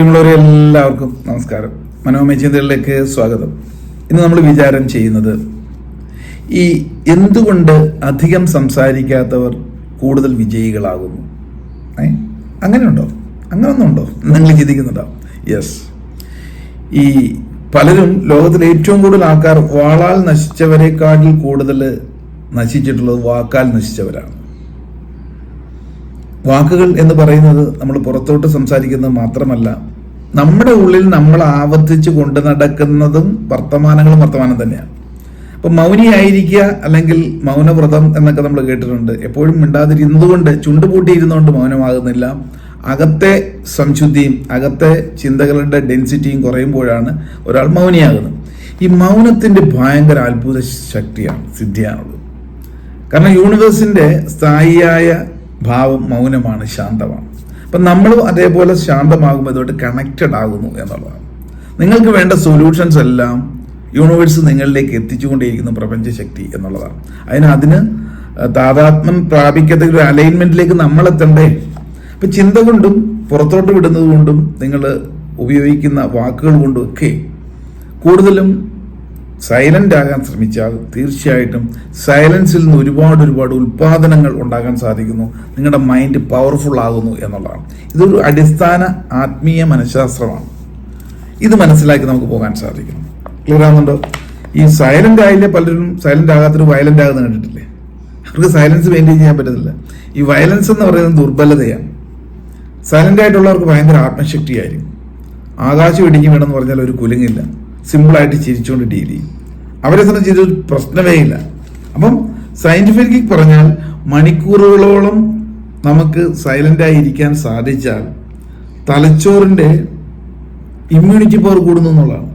പ്രിയമുള്ളവരെ എല്ലാവർക്കും നമസ്കാരം. മനോമയ ചിന്തകളിലേക്ക് സ്വാഗതം. ഇന്ന് നമ്മൾ വിചാരം ചെയ്യുന്നത് ഈ എന്തുകൊണ്ട് അധികം സംസാരിക്കാത്തവർ കൂടുതൽ വിജയികളാകുന്നു? ഏ? അങ്ങനെയുണ്ടോ? അങ്ങനൊന്നുണ്ടോ നിങ്ങൾ ചിന്തിക്കുന്നുണ്ടോ? യെസ് ഈ പലരും ലോകത്തിലെ ഏറ്റവും കൂടുതൽ ആൾക്കാർ വാളാൽ നശിച്ചവരെക്കാട്ടിൽ കൂടുതൽ നശിച്ചിട്ടുള്ളത് വാക്കാൽ നശിച്ചവരാണ്. വാക്കുകൾ എന്ന് പറയുന്നത് നമ്മൾ പുറത്തോട്ട് സംസാരിക്കുന്നത് മാത്രമല്ല നമ്മുടെ ഉള്ളിൽ നമ്മൾ ആവർത്തിച്ച് കൊണ്ടു നടക്കുന്നതും വർത്തമാനങ്ങളും വർത്തമാനം തന്നെയാണ്. അപ്പൊ മൗനിയായിരിക്കുക അല്ലെങ്കിൽ മൗനവ്രതം എന്നൊക്കെ നമ്മൾ കേട്ടിട്ടുണ്ട്. എപ്പോഴും മിണ്ടാതിരുന്നത് കൊണ്ട് ചുണ്ടുപൂട്ടിയിരുന്നുകൊണ്ട് മൗനമാകുന്നില്ല. അകത്തെ സംശുദ്ധിയും അകത്തെ ചിന്തകളുടെ ഡെൻസിറ്റിയും കുറയുമ്പോഴാണ് ഒരാൾ മൗനിയാകുന്നത്. ഈ മൗനത്തിന്റെ ഭയങ്കര അത്ഭുത ശക്തിയാണ് സിദ്ധിയാണുള്ളത്. കാരണം യൂണിവേഴ്സിന്റെ സ്ഥായിയായ ഭാവം മൗനമാണ് ശാന്തമാണ്. അപ്പം നമ്മളും അതേപോലെ ശാന്തമാകുമ്പോൾ ഇതുമായിട്ട് കണക്റ്റഡ് ആകുന്നു എന്നുള്ളതാണ്. നിങ്ങൾക്ക് വേണ്ട സൊല്യൂഷൻസ് എല്ലാം യൂണിവേഴ്സ് നിങ്ങളിലേക്ക് എത്തിച്ചുകൊണ്ടേയിരിക്കുന്ന പ്രപഞ്ചശക്തി എന്നുള്ളതാണ്. അതിന് അതിന് താതാത്മ്യം പ്രാപിക്കാത്ത ഒരു അലൈൻമെന്റിലേക്ക് നമ്മൾ എത്തണ്ടേ? അപ്പൊ ചിന്ത കൊണ്ടും പുറത്തോട്ട് വിടുന്നത് കൊണ്ടും നിങ്ങൾ ഉപയോഗിക്കുന്ന വാക്കുകൾ കൊണ്ടും ഒക്കെ കൂടുതലും സൈലന്റ് ആകാൻ ശ്രമിച്ചാൽ തീർച്ചയായിട്ടും സൈലൻസിൽ നിന്ന് ഒരുപാട് ഒരുപാട് ഉൽപാദനങ്ങൾ ഉണ്ടാകാൻ സാധിക്കുന്നു. നിങ്ങളുടെ മൈൻഡ് പവർഫുൾ ആകുന്നു എന്നുള്ളതാണ്. ഇതൊരു അടിസ്ഥാന ആത്മീയ മനഃശാസ്ത്രമാണ്. ഇത് മനസ്സിലാക്കി നമുക്ക് പോകാൻ സാധിക്കും ക്ലിയർ ആകുന്നുണ്ടോ ഈ സൈലന്റ് ആയില്ലേ പലരും സൈലന്റ് ആകാത്തൊരു വയലന്റ് ആകുന്ന കണ്ടിട്ടില്ലേ? അവർക്ക് സൈലൻസ് മെയിന്റെയിൻ ചെയ്യാൻ പറ്റത്തില്ല. ഈ വയലൻസ് എന്ന് പറയുന്നത് ദുർബലതയാണ്. സൈലന്റ് ആയിട്ടുള്ളവർക്ക് ഭയങ്കര ആത്മശക്തിയായിരിക്കും. ആകാശം ഇടിക്കും വേണമെന്ന് പറഞ്ഞാൽ ഒരു കുലുങ്ങില്ല. സിമ്പിളായിട്ട് ചിരിച്ചുകൊണ്ട് ഡീൽ ചെയ്യും. അവരെ സംബന്ധിച്ച് ഇതൊരു പ്രശ്നമേ ഇല്ല. അപ്പം സയന്റിഫിക് പറഞ്ഞാൽ മണിക്കൂറുകളോളം നമുക്ക് സൈലന്റ് ആയി ഇരിക്കാൻ സാധിച്ചാൽ തലച്ചോറിന്റെ ഇമ്മ്യൂണിറ്റി പവർ കൂടുന്നു എന്നുള്ളതാണ്.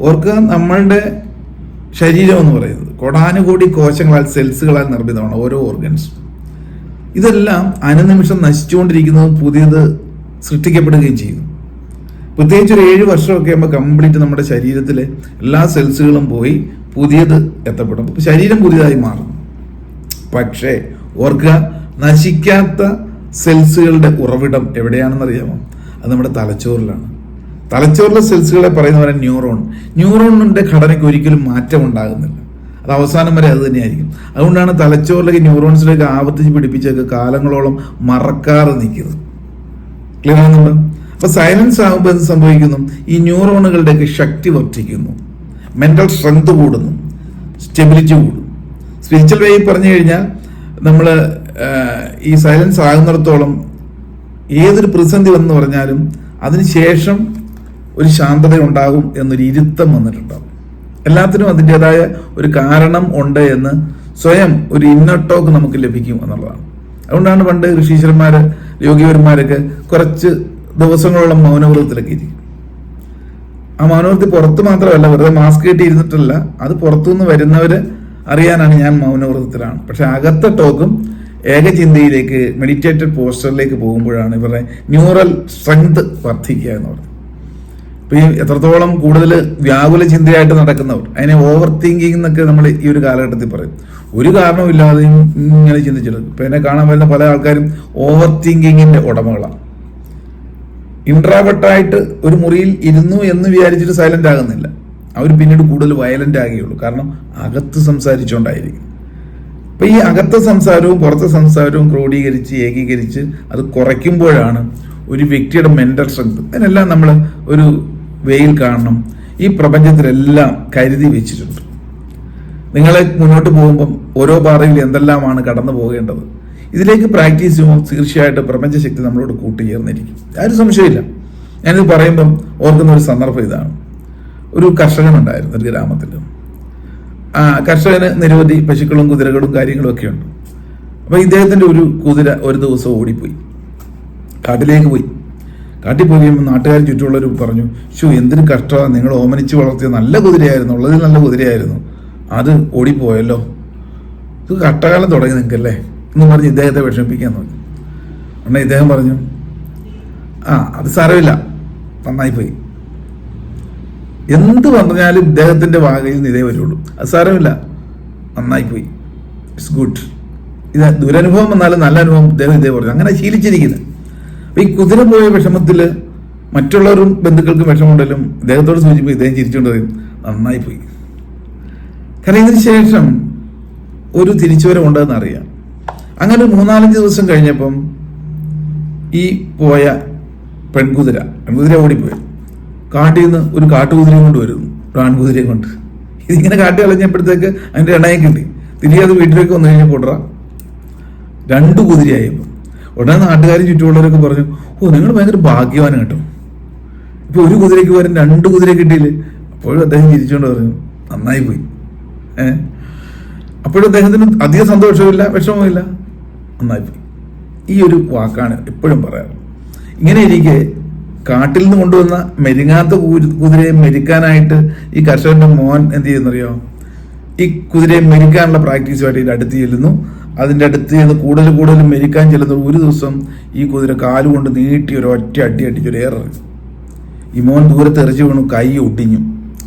ഓർക്കുക നമ്മളുടെ ശരീരം എന്ന് പറയുന്നത് കൊടാനുകൂടി കോശങ്ങളാൽ സെൽസുകളാൽ നിർമ്മിതമാണ് ഓരോ ഓർഗൻസും ഇതെല്ലാം അനുനിമിഷം നശിച്ചുകൊണ്ടിരിക്കുന്നതും പുതിയത് സൃഷ്ടിക്കപ്പെടുകയും ചെയ്യുന്നു പ്രത്യേകിച്ച് ഒരു ഏഴ് വർഷമൊക്കെ ആകുമ്പോൾ കംപ്ലീറ്റ് നമ്മുടെ ശരീരത്തിലെ എല്ലാ സെൽസുകളും പോയി പുതിയത് എത്തപ്പെടും ശരീരം പുതിയതായി മാറും പക്ഷേ ഓർക്കുക നശിക്കാത്ത സെൽസുകളുടെ ഉറവിടം എവിടെയാണെന്ന് അറിയാമോ അത് നമ്മുടെ തലച്ചോറിലാണ്. തലച്ചോറിലെ സെൽസുകളെ പറയുന്ന പോലെ ന്യൂറോൺ ന്യൂറോണിന്റെ ഘടനയ്ക്ക് ഒരിക്കലും മാറ്റം ഉണ്ടാകുന്നില്ല. അത് അവസാനം വരെ അത് തന്നെയായിരിക്കും. അതുകൊണ്ടാണ് തലച്ചോറിലേക്ക് ന്യൂറോൺസിലേക്ക് ആവർത്തിച്ച് പിടിപ്പിച്ചൊക്കെ കാലങ്ങളോളം മറക്കാതെ നിൽക്കുന്നത്. ക്ലിയർ ആകുന്നുണ്ടോ അപ്പൊ സൈലൻസ് ആകുമ്പോൾ എന്ത് സംഭവിക്കുന്നു? ഈ ന്യൂറോണുകളുടെയൊക്കെ ശക്തി വർദ്ധിക്കുന്നു. മെന്റൽ സ്ട്രെങ്ത് കൂടുന്നു. സ്റ്റെബിലിറ്റി കൂടും സ്പിരിച്വൽ വേ പറഞ്ഞു കഴിഞ്ഞാൽ നമ്മൾ ഈ സൈലൻസ് ആകുന്നിടത്തോളം ഏതൊരു പ്രതിസന്ധി വന്നു പറഞ്ഞാലും അതിനുശേഷം ഒരു ശാന്തത ഉണ്ടാകും എന്നൊരു ഇരുത്തം വന്നിട്ടുണ്ടാകും എല്ലാത്തിനും അതിന്റെതായ ഒരു കാരണം ഉണ്ട് എന്ന് സ്വയം ഒരു ഇന്നർ ടോക്ക് നമുക്ക് ലഭിക്കും എന്നുള്ളതാണ്. അതുകൊണ്ടാണ് പണ്ട് ഋഷീശ്വരന്മാർ യോഗിവന്മാരൊക്കെ കുറച്ച് ദിവസങ്ങളോളം മൗനവ്രതത്തിലൊക്കെ ഇരിക്കും. ആ മൗനവ്രതത്തിൽ പുറത്ത് മാത്രമല്ല വെറുതെ മാസ്ക് കെട്ടി ഇരുന്നിട്ടല്ല അത് പുറത്തുനിന്ന് വരുന്നവര് അറിയാനാണ് ഞാൻ മൗനവ്രതത്തിലാണ്. പക്ഷെ അകത്തെ ടോക്കും ഏകചിന്തയിലേക്ക് മെഡിറ്റേറ്റഡ് പോസ്റ്ററിലേക്ക് പോകുമ്പോഴാണ് ഇവരുടെ ന്യൂറൽ സ്ട്രെങ്ത് വർദ്ധിക്കുക എന്ന് പറയുന്നത്. ഇപ്പൊ ഈ എത്രത്തോളം കൂടുതൽ വ്യാകുല ചിന്തയായിട്ട് നടക്കുന്നവർ അതിനെ ഓവർ തിങ്കിങ് എന്നൊക്കെ നമ്മൾ ഈ ഒരു കാലഘട്ടത്തിൽ പറയും. ഒരു കാരണമില്ലാതെയും ഇങ്ങനെ ചിന്തിച്ചെടുക്കും ഇപ്പൊ എന്നെ കാണാൻ വരുന്ന പല ആൾക്കാരും ഓവർ തിങ്കിങ്ങിന്റെ ഉടമകളാണ്. ഇൻട്രാവെർട്ടായിട്ട് ഒരു മുറിയിൽ ഇരുന്നു എന്ന് വിചാരിച്ചിട്ട് സൈലന്റ് ആകുന്നില്ല. അവർ പിന്നീട് കൂടുതൽ വയലന്റ് ആകുകയുള്ളൂ. കാരണം അകത്ത് സംസാരിച്ചുകൊണ്ടായിരിക്കും അപ്പൊ ഈ അകത്തെ സംസാരവും പുറത്തെ സംസാരവും ക്രോഡീകരിച്ച് ഏകീകരിച്ച് അത് കുറയ്ക്കുമ്പോഴാണ് ഒരു വ്യക്തിയുടെ മെന്റൽ സ്ട്രെങ്ത് അതിനെല്ലാം നമ്മൾ ഒരു വെയിൽ കാണണം. ഈ പ്രപഞ്ചത്തിലെല്ലാം കരുതി വെച്ചിട്ടുണ്ട്. നിങ്ങളെ മുന്നോട്ട് പോകുമ്പം ഓരോ പാറയിൽ എന്തെല്ലാമാണ് കടന്നു പോകേണ്ടത് ഇതിലേക്ക് പ്രാക്ടീസ് ചെയ്യുമ്പോൾ തീർച്ചയായിട്ടും പ്രപഞ്ചശക്തി നമ്മളോട് കൂട്ടുചേർന്നിരിക്കും ആരും സംശയമില്ല ഞാനിത് പറയുമ്പം ഓർക്കുന്ന ഒരു സന്ദർഭം ഇതാണ്. ഒരു കർഷകനുണ്ടായിരുന്നു ഒരു ഗ്രാമത്തിൽ. ആ കർഷകന് നിരവധി പശുക്കളും കുതിരകളും കാര്യങ്ങളും ഒക്കെ ഉണ്ട്. അപ്പോൾ ഇദ്ദേഹത്തിന്റെ ഒരു കുതിര ഒരു ദിവസം ഓടിപ്പോയി. കാട്ടിലേക്ക് പോയി. കാട്ടിൽ പോയി കഴിയുമ്പോൾ നാട്ടുകാർ ചുറ്റുമുള്ളവർ പറഞ്ഞു ഷു എന്തിനു കഷ്ടമാണ് നിങ്ങൾ ഓമനിച്ച് വളർത്തിയ നല്ല കുതിരയായിരുന്നു. ഉള്ളതിൽ നല്ല കുതിരയായിരുന്നു. അത് ഓടിപ്പോയല്ലോ. ഇത് കട്ടകാലം തുടങ്ങി നിങ്ങൾക്കല്ലേ? എന്ന് പറഞ്ഞ് ഇദ്ദേഹത്തെ വിഷമിപ്പിക്കാൻ നോക്കി. ഉടനെ ഇദ്ദേഹം പറഞ്ഞു ആ അത് സാരമില്ല. നന്നായി പോയി എന്ത് പറഞ്ഞാലും ഇദ്ദേഹത്തിന്റെ വാകയിൽ നിന്ന് ഇതേ വരുള്ളൂ. അത് സാരമില്ല. നന്നായി പോയി ഇറ്റ്സ് ഗുഡ് ഇത് ദുരനുഭവം വന്നാലും നല്ല അനുഭവം ഇദ്ദേഹം ഇതേ പറഞ്ഞു. അങ്ങനെ ശീലിച്ചിരിക്കുന്നത് അപ്പൊ ഈ കുതിര പോയ വിഷമത്തിൽ മറ്റുള്ളവരും ബന്ധുക്കൾക്കും വിഷമമുണ്ടെങ്കിലും ഇദ്ദേഹത്തോട് സൂചിപ്പിക്കും ഇദ്ദേഹം ചിരിച്ചുകൊണ്ട് പറയും നന്നായി പോയി കാരണം ഇതിന് ശേഷം ഒരു തിരിച്ചുവരവുണ്ടെന്ന് അറിയാം. അങ്ങനെ മൂന്നാലഞ്ച് ദിവസം കഴിഞ്ഞപ്പം ഈ പോയ പെൺകുതിര പെൺകുതിര ഓടിപ്പോയി. കാട്ടിൽ നിന്ന് ഒരു കാട്ടുകുതിരയും കൊണ്ട് വരുന്നു ഒരു ആൺകുതിരയും കൊണ്ട്. ഇതിങ്ങനെ കാട്ടി കളഞ്ഞപ്പോഴത്തേക്ക് അതിന്റെ എണ്ണയും കിട്ടി. തിരികെ അത് വീട്ടിലേക്ക് വന്നു കഴിഞ്ഞാൽ കൂട്ടറ രണ്ട് കുതിരയായപ്പോൾ ഉടനെ നാട്ടുകാർ ചുറ്റുമുള്ളവരൊക്കെ പറഞ്ഞു ഓ നിങ്ങൾ ഭയങ്കര ഭാഗ്യവാനം കേട്ടോ. ഇപ്പോൾ ഒരു കുതിരയ്ക്ക് പകരം രണ്ട് കുതിര കിട്ടിയില്ലേ? അപ്പോഴും അദ്ദേഹം ചിരിച്ചുകൊണ്ട് പറഞ്ഞു നന്നായി പോയി. ഏഹ് അപ്പോഴും അദ്ദേഹത്തിന് അധികം സന്തോഷമില്ല വിഷമവുമില്ല. പോയി ഈ ഒരു വാക്കാണ് എപ്പോഴും പറയാറ്. ഇങ്ങനെ ഇരിക്കെ കാട്ടിൽ നിന്ന് കൊണ്ടുവന്ന മെരുങ്ങാത്ത കുതിരയെ മെരുക്കാനായിട്ട് ഈ കർഷകന്റെ മോൻ എന്ത് ചെയ്യുന്നറിയോ? ഈ കുതിരയെ മെരുക്കാനുള്ള പ്രാക്ടീസുമായിട്ട് ഇതിന്റെ അടുത്ത് ചെല്ലുന്നു. അതിന്റെ അടുത്ത് ചെന്ന് കൂടുതൽ കൂടുതൽ മെരുക്കാൻ ചെല്ലുന്ന ഒരു ദിവസം ഈ കുതിര കാലുകൊണ്ട് നീട്ടി ഒരു ഒറ്റ അടി അടിച്ച് ഒരു ഏറെറിഞ്ഞു ഈ മോൻ ദൂരത്ത് എറിച്ചു വീണു കൈ ഒട്ടിഞ്ഞു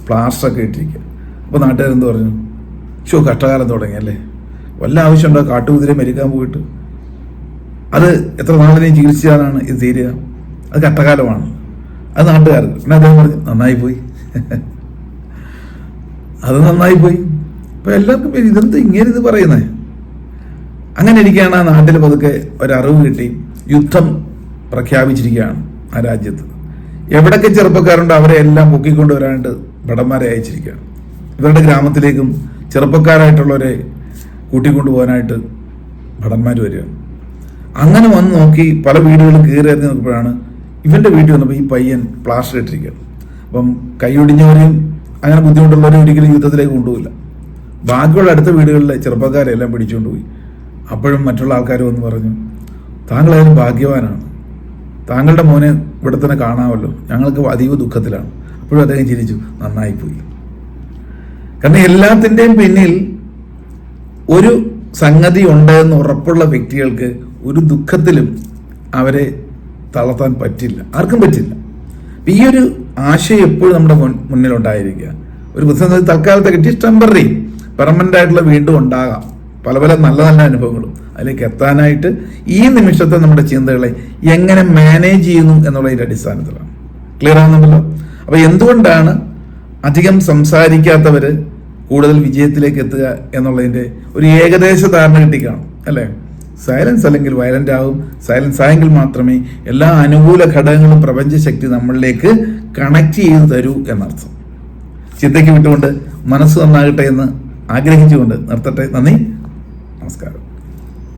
പ്ലാസ്റ്ററൊക്കെ ഇട്ടിരിക്കുക അപ്പോൾ നാട്ടുകാരെന്ത് പറഞ്ഞു? ഷോ കഷ്ടകാലം തുടങ്ങി അല്ലേ? വല്ല ആവശ്യമുണ്ടോ? കാട്ടുകുതിരെ മരിക്കാൻ പോയിട്ട്. അത് എത്ര നാളിനെയും ചികിത്സിച്ചാലാണ് ഇത് തീരുക? അത് കട്ടകാലമാണ് അത് നാട്ടുകാർക്ക് പിന്നെ അദ്ദേഹം പറഞ്ഞു നന്നായി പോയി അത് നന്നായി പോയി അപ്പൊ എല്ലാവർക്കും ഇതെന്ത് ഇങ്ങനെ ഇത് പറയുന്നേ? അങ്ങനെ ഇരിക്കുകയാണ് ആ നാട്ടിൽ പതുക്കെ ഒരറിവ് കിട്ടി. യുദ്ധം പ്രഖ്യാപിച്ചിരിക്കുകയാണ് ആ രാജ്യത്ത്. എവിടൊക്കെ ചെറുപ്പക്കാരുണ്ടോ അവരെ എല്ലാം പൊക്കിക്കൊണ്ടുവരാനായിട്ട് ഭടന്മാരെ അയച്ചിരിക്കുകയാണ് ഇവരുടെ ഗ്രാമത്തിലേക്കും ചെറുപ്പക്കാരായിട്ടുള്ളവരെ കൂട്ടിക്കൊണ്ടു പോകാനായിട്ട് ഭടന്മാർ വരികയാണ് അങ്ങനെ വന്ന് നോക്കി പല വീടുകളും കയറി ഇറങ്ങി നോക്കുമ്പോഴാണ് ഇവന്റെ വീട്ടിൽ വന്നപ്പോൾ ഈ പയ്യൻ പ്ലാസ്റ്റർ ഇട്ടിരിക്കുകയാണ് അപ്പം കൈയൊടിഞ്ഞവരെയും അങ്ങനെ ബുദ്ധിമുട്ടുള്ളവരെയും ഒരിക്കലും യുദ്ധത്തിലേക്ക് കൊണ്ടുപോയില്ല ബാക്കിയുള്ള അടുത്ത വീടുകളിലെ ചെറുപ്പക്കാരെ എല്ലാം പിടിച്ചുകൊണ്ട് പോയി. അപ്പോഴും മറ്റുള്ള ആൾക്കാർ വന്ന് പറഞ്ഞു താങ്കളായാലും ഭാഗ്യവാനാണ്. താങ്കളുടെ മോനെ ഇവിടെ തന്നെ കാണാമല്ലോ. ഞങ്ങൾക്ക് അതീവ ദുഃഖത്തിലാണ്. അപ്പോഴും അദ്ദേഹം ചിരിച്ചു നന്നായിപ്പോയി. കാരണം എല്ലാത്തിന്റെയും പിന്നിൽ ഒരു സംഗതി ഉണ്ട് എന്ന് ഉറപ്പുള്ള വ്യക്തികൾക്ക് ഒരു ദുഃഖത്തിലും അവരെ തളർത്താൻ പറ്റില്ല. ആർക്കും പറ്റില്ല. ഈ ഒരു ആശയം എപ്പോഴും നമ്മുടെ മുന്നിലുണ്ടായിരിക്കുക. ഒരു പ്രതിസന്ധി തൽക്കാലത്തെ കിട്ടി ടെമ്പററി പെർമനന്റ് ആയിട്ടുള്ള വീണ്ടും ഉണ്ടാകാം. പല പല നല്ല നല്ല അനുഭവങ്ങളും അതിലേക്ക് എത്താനായിട്ട് ഈ നിമിഷത്തെ നമ്മുടെ ചിന്തകളെ എങ്ങനെ മാനേജ് ചെയ്യുന്നു എന്നുള്ളതിന്റെ അടിസ്ഥാനത്തിലാണ്. ക്ലിയർ ആവുന്നുണ്ടല്ലോ? അപ്പൊ എന്തുകൊണ്ടാണ് അധികം സംസാരിക്കാത്തവര് കൂടുതൽ വിജയത്തിലേക്ക് എത്തുക എന്നുള്ളതിന്റെ ഒരു ഏകദേശ ധാരണ കിട്ടിക്കാണും അല്ലേ? സൈലൻസ് അല്ലെങ്കിൽ വയലന്റ് ആകും സൈലൻസ് ആയെങ്കിൽ മാത്രമേ എല്ലാ അനുകൂല ഘടകങ്ങളും പ്രപഞ്ചശക്തി നമ്മളിലേക്ക് കണക്ട് ചെയ്തു തരൂ എന്നർത്ഥം. ചിന്തയ്ക്ക് വിട്ടുകൊണ്ട് മനസ്സ് നന്നാകട്ടെ എന്ന് ആഗ്രഹിച്ചുകൊണ്ട് നിർത്തട്ടെ. നന്ദി. നമസ്കാരം.